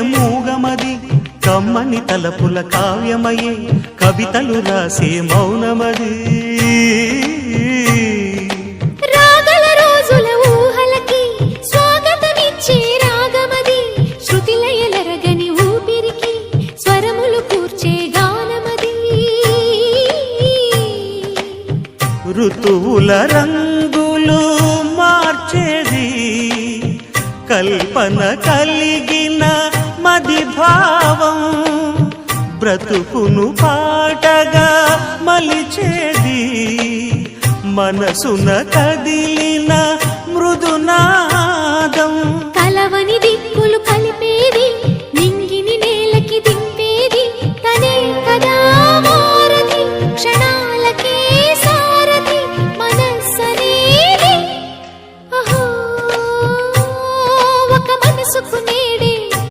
మూగమది. కమ్మని తలపుల కావ్యమయే కవితలు రాసే మౌనమది. ఋతువుల రంగులు మార్చేది. కల్పన కలిగిన మది భావం బ్రతుకును పాటగా మలిచేది మనసున కదిలి